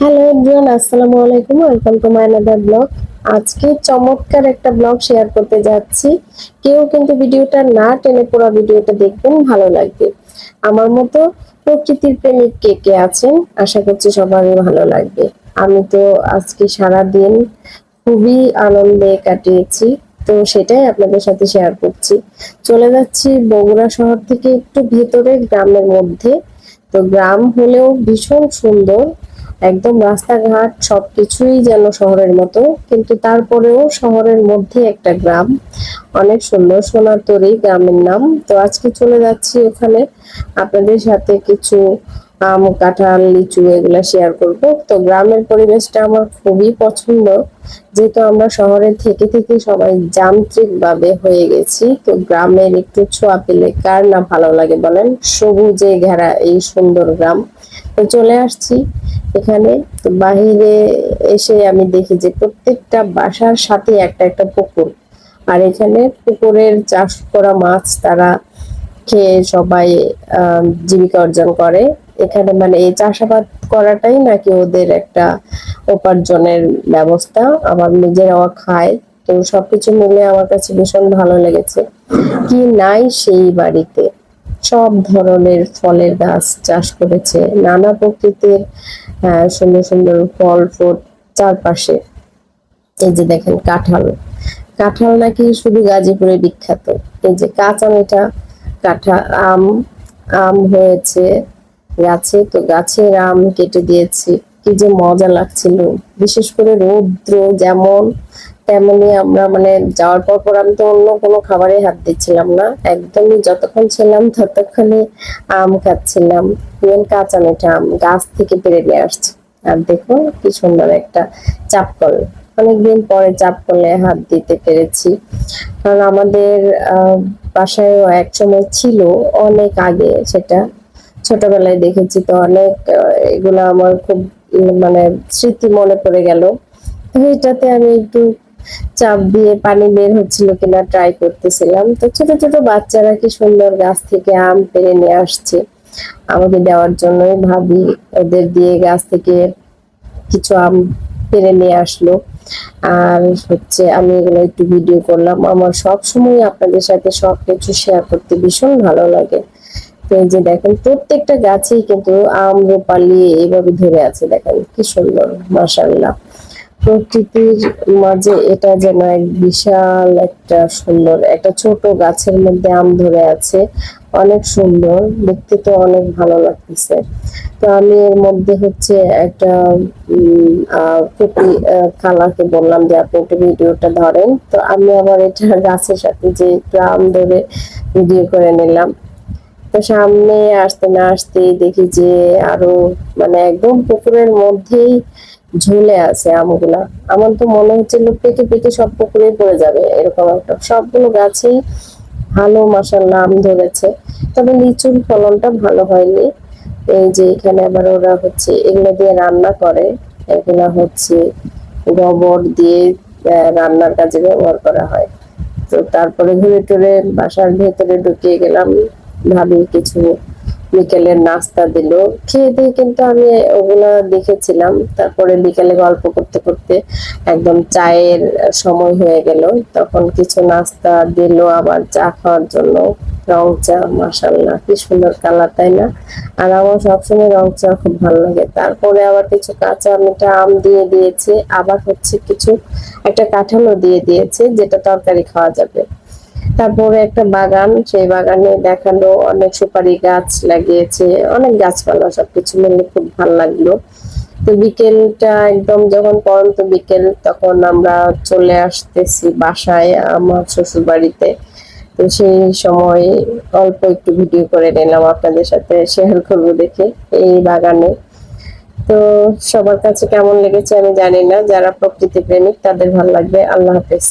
Hello everyone, আসসালামু আলাইকুম। Welcome to my another blog আজকে চমৎকার একটা ব্লগ শেয়ার করতে যাচ্ছি। কেউ কিন্তু ভিডিওটা না টেনে পুরো ভিডিওটা দেখবেন, ভালো লাগবে। আমার মতো প্রকৃতির প্রেমিক কে কে আছেন? আশা করছি সবারই ভালো লাগবে। আমি তো আজকে সারা দিন খুবই আনন্দে কাটিয়েছি, তো সেটাই আপনাদের সাথে শেয়ার করছি। চলে যাচ্ছি বগুড়া শহর থেকে একটু ভেতরে, গ্রামের মধ্যে। তো গ্রাম হলেও ভীষণ সুন্দর। একদম রাস্তাঘাট সবকিছুই যেন শহরের মতো, কিন্তু তারপরেও শহরের মধ্যে একটা গ্রাম। অনেক সুন্দর সোনার তরী গ্রামের নাম। তো আজকে চলে যাচ্ছি ওখানে আপনাদের সাথে কিছু আম, কাঁঠাল, লিচু এগুলা শেয়ার করব। তো গ্রামের পরিবেশটা আমার খুবই পছন্দ। যেহেতু আমরা শহরে থেকে থেকে সবাই যান্ত্রিক ভাবে হয়ে গেছি, তো গ্রামের একটু ছোঁয়া পেলে কার না ভালো লাগে বলেন? সবুজে ঘেরা এই সুন্দর গ্রাম। তো চলে আসছি এখানে। তো বাহিরে এসে আমি দেখি যে প্রত্যেকটা বাসার সাথে একটা একটা পুকুর। আর এখানে পুকুরের চাষ করা মাছ তারা খেয়ে সবাই জীবিকা অর্জন করে। এখানে মানে এই চাষাবাদ করাটাই নাকি ওদের একটা উপার্জনের ব্যবস্থা। আবার নিজেরাও খায় তো সবকিছু মিলে আমার কাছে ভীষণ ভালো লেগেছে। কি নাই সেই বাড়িতে। সব ধরনের ফলের গাছ চাষ করেছে নানা প্রকৃতির আহ, সুন্দর সুন্দর ফল ফ্রুট চারপাশে। এই যে দেখেন কাঁঠাল। কাঁঠাল নাকি শুধু গাজীপুরে বিখ্যাত। এই যে কাঁচা মিঠা কাঁঠাল আম আম হয়েছে গাছে তো গাছের আম কেটে দিয়েছি। কি যে মজা লাগছিল। বিশেষ করে রৌদ্র যেমন তেমনি আমরা মানে যাওয়ার পর পর আমি তো অন্য কোনো খাবারে হাত দিচ্ছিলাম না। একদমই যতক্ষণ ছিলাম ততক্ষণে আম খাচ্ছিলাম। ইভেন কাঁচা মিঠা আম গাছ থেকে পেরে নিয়ে আসছে। আর দেখুন কি সুন্দর একটা চাপকল। অনেকদিন পরে চাপ চাপকলে হাত দিতে পেরেছি। কারণ আমাদের আহ, বাসায়ও এক সময় ছিল অনেক আগে সেটা। ছোটবেলায় দেখেছি তো অনেক এগুলো আমার খুব মানে স্মৃতি মনে পড়ে গেল। এটাতে আমি একটু চাপ দিয়ে পানি বের হচ্ছিল কিনা ট্রাই করতেছিলাম। তো ছোট ছোট বাচ্চারা কি সুন্দর গাছ থেকে আম পেড়ে নিয়ে আসছে। আমাকে দেওয়ার জন্যই ভাবি, ওদের দিয়ে গাছ থেকে কিছু আম পেরে নিয়ে আসলো। আর হচ্ছে আমি এগুলো একটু ভিডিও করলাম। আমার সব সময় আপনাদের সাথে সব কিছু শেয়ার করতে ভীষণ ভালো লাগে। যে দেখেন, প্রত্যেকটা গাছেই কিন্তু আম, রূপালি এইভাবে ধরে আছে, দেখেন, কি সুন্দর মাশাল্লাহ প্রকৃতির মাঝে এটা যেন এক বিশাল একটা সুন্দর, একটা ছোট গাছের মধ্যে আম ধরে আছে, অনেক সুন্দর, দেখতে তো অনেক ভালো লাগতেছে। তো আমি এর মধ্যে হচ্ছে একটা কুপি বললাম যে আপনি একটু ভিডিওটা ধরেন। তো আমি আবার এটা গাছের সাথে যে একটু আম ধরে ভিডিও করে নিলাম। তো সামনে আসতে না আসতেই দেখি যে আরও মানে একদম পুকুরের মধ্যেই ঝুলে আছে আমগুলা। আমার তো মনে হচ্ছে হচ্ছিল পেকে পেকে সব পুকুরে পড়ে যাবে, এরকম একটা। সবগুলো গাছেই ভালো মাসাল্লাহ আম ধরেছে। তবে লিচুর ফলনটা ভালো হয়নি। এই যে এখানে আবার ওরা হচ্ছে এগুলো দিয়ে রান্না করে। এগুলা হচ্ছে গোবর দিয়ে রান্নার কাজে ব্যবহার করা হয়। তো তারপরে ঘুরে টুরে বাসার ভেতরে ঢুকিয়ে গেলাম। ভাবি কিছু বিকেলের নাস্তা দিল। খেয়ে দিয়ে কিন্তু আমি ওগুলা দেখেছিলাম। তারপরে বিকেলে গল্প করতে করতে একদম চায়ের সময় হয়ে গেল। তখন কিছু নাস্তা দিল, আবার চা খাওয়ার জন্য। রং চা মাসাল্লাহ কি সুন্দর কালার, তাই না? আর আমার সবসময় রং চা খুব ভালো লাগে। তারপরে আবার কিছু কাঁচা মিঠা আম দিয়ে দিয়েছে। আবার হচ্ছে কিছু একটা কাঁঠালও দিয়ে দিয়েছে, যেটা তরকারি খাওয়া যাবে। তারপরে একটা বাগান, সেই বাগানে দেখাল অনেক সুপারি গাছ লাগিয়েছে, অনেক গাছপালা সবকিছু মিলে খুব ভালো লাগল। তো বিকেলটা একদম যখন পরন্ত বিকেল, তখন আমরা চলে আসতেছি বাসায় আমার শ্বশুর বাড়িতে তো সেই সময় অল্প একটু ভিডিও করে নিলাম আপনাদের সাথে শেয়ার করব দেখে এই বাগানে। তো সবার কাছে কেমন লেগেছে আমি জানি না, যারা প্রকৃতি প্রেমিক তাদের ভালো লাগবে। আল্লাহ হাফেজ।